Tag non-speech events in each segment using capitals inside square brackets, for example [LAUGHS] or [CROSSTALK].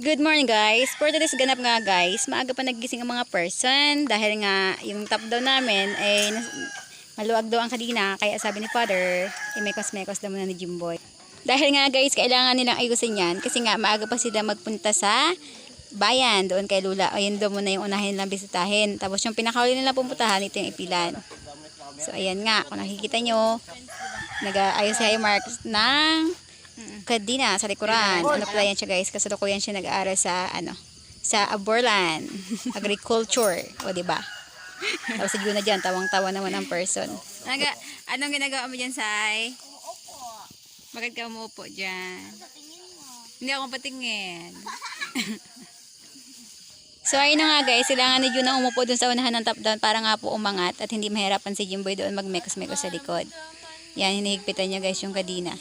Good morning guys. For today's ganap nga guys, maaga pa nagising ang mga person dahil nga yung top down namin ay maluwag daw ang kadina kaya sabi ni father, imekos-mekos daw muna ni Jimboy. Dahil nga guys, kailangan nilang ayusin yan kasi nga maaga pa sila magpunta sa bayan doon kay Lula. Ayun daw muna yung unahin nilang bisitahin. Tapos yung pinakauli nila pumuntahan, ito yung ipilan. So ayan nga, kung nakikita nyo, nag-ayos si Mark ng kadina sa likuran. Ano pala yan siya guys? Kasalukuyan siya nag-aaral sa ano sa Aborlan [LAUGHS] Agriculture. O di ba? Tapos si Juna dyan, tawang-tawa naman ang person. Naga, anong ginagawa mo dyan, Sai? Bakit ka umupo dyan? Hindi ako patingin. [LAUGHS] so ayun na nga guys, kailangan ni Juna umupo dun sa unahan ng top down para nga po umangat at hindi mahirapan si Jimboy doon magmekos-mekos sa likod. Yan, hinihigpitan niya guys yung kadina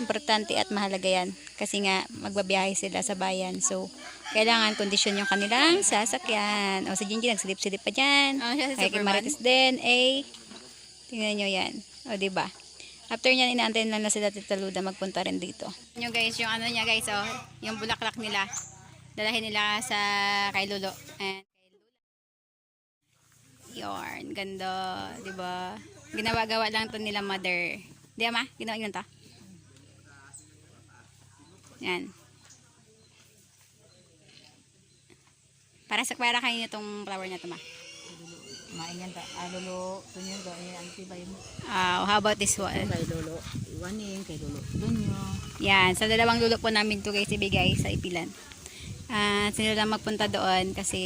importante at mahalaga yan. Kasi nga magbabiyahe sila sa bayan. So kailangan kondisyon yung kanilang sasakyan. O si Jinji nagsilip-silip pa dyan. Oh, siya si kay. Marites din. Eh tingnan nyo yan. O di ba after nyan inaantay lang na sila Tita Luda magpunta rin dito. Nyo guys yung ano niya guys oh yung bulaklak nila. Dalahin nila sa kay Lolo and yarn ganda di ba ginawa-gawa lang to nila mother. Di ma ginawa yun to yan. Para sa para kayo itong flower na ito ma. Maingan ta. Ah, lolo. Tunyo ga. Ayan, anti ba yun? Ah, how about this one? Kay lolo. Iwanin. Kay lolo. Tunyo. Yan, sa dalawang lulo po namin to guys ibigay sa ipilan. Ah, sila lang magpunta doon kasi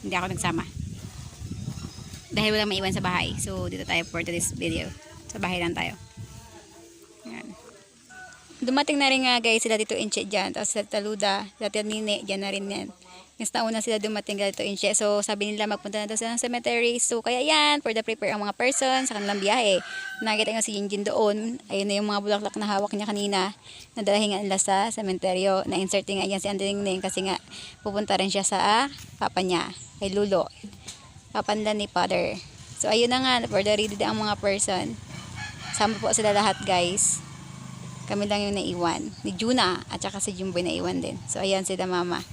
hindi ako nagsama. Dahil walang maiwan sa bahay. So, dito tayo for today's video. Sa bahay lang tayo. Dumating na rin nga guys sila dito inche dyan. Tapos sa Taluda, sa Nine, dyan na rin yan. Yung nauna sila dumating dito inche. So, sabi nila magpunta na daw sila ng cemetery. So, kaya yan, for the prepare ang mga person sa kanilang biyahe. Nakita nga si Jinjin doon. Ayun na yung mga bulaklak na hawak niya kanina. Nadalahin nga nila sa cemeteryo. Na-insert nga yan si Andring Ning kasi nga pupunta rin siya sa ah, papa niya, kay Lulo. Papanla ni father. So, ayun na nga, for the ready ang mga person. Sama po sila lahat guys. Kami lang yung naiwan. Ni Juna at saka si Jimboy naiwan din. So ayan sila mama.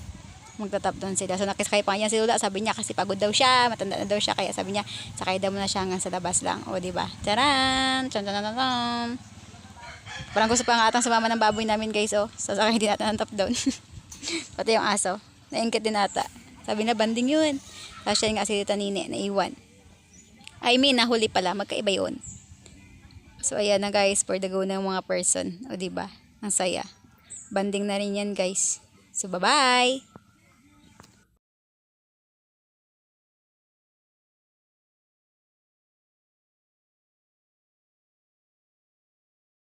Magtatap doon sila. So nakisakay pa niya si Lula. Sabi niya kasi pagod daw siya. Matanda na daw siya. Kaya sabi niya sakay daw muna siya hanggang sa labas lang. O diba? Charan! Chan chan chan. Parang gusto pa nga atang sumama ng baboy namin guys. Oh. Sasakay din natin ng top down. [LAUGHS] Pati yung aso. Naingkit din ata. Sabi na banding yun. Tapos siya nga si Tita Nine. Naiwan. I mean, nahuli pala. Magkaiba yun. So ayan na guys, for the go ng mga person. O ba? Ang saya. Banding na rin yan guys. So bye-bye!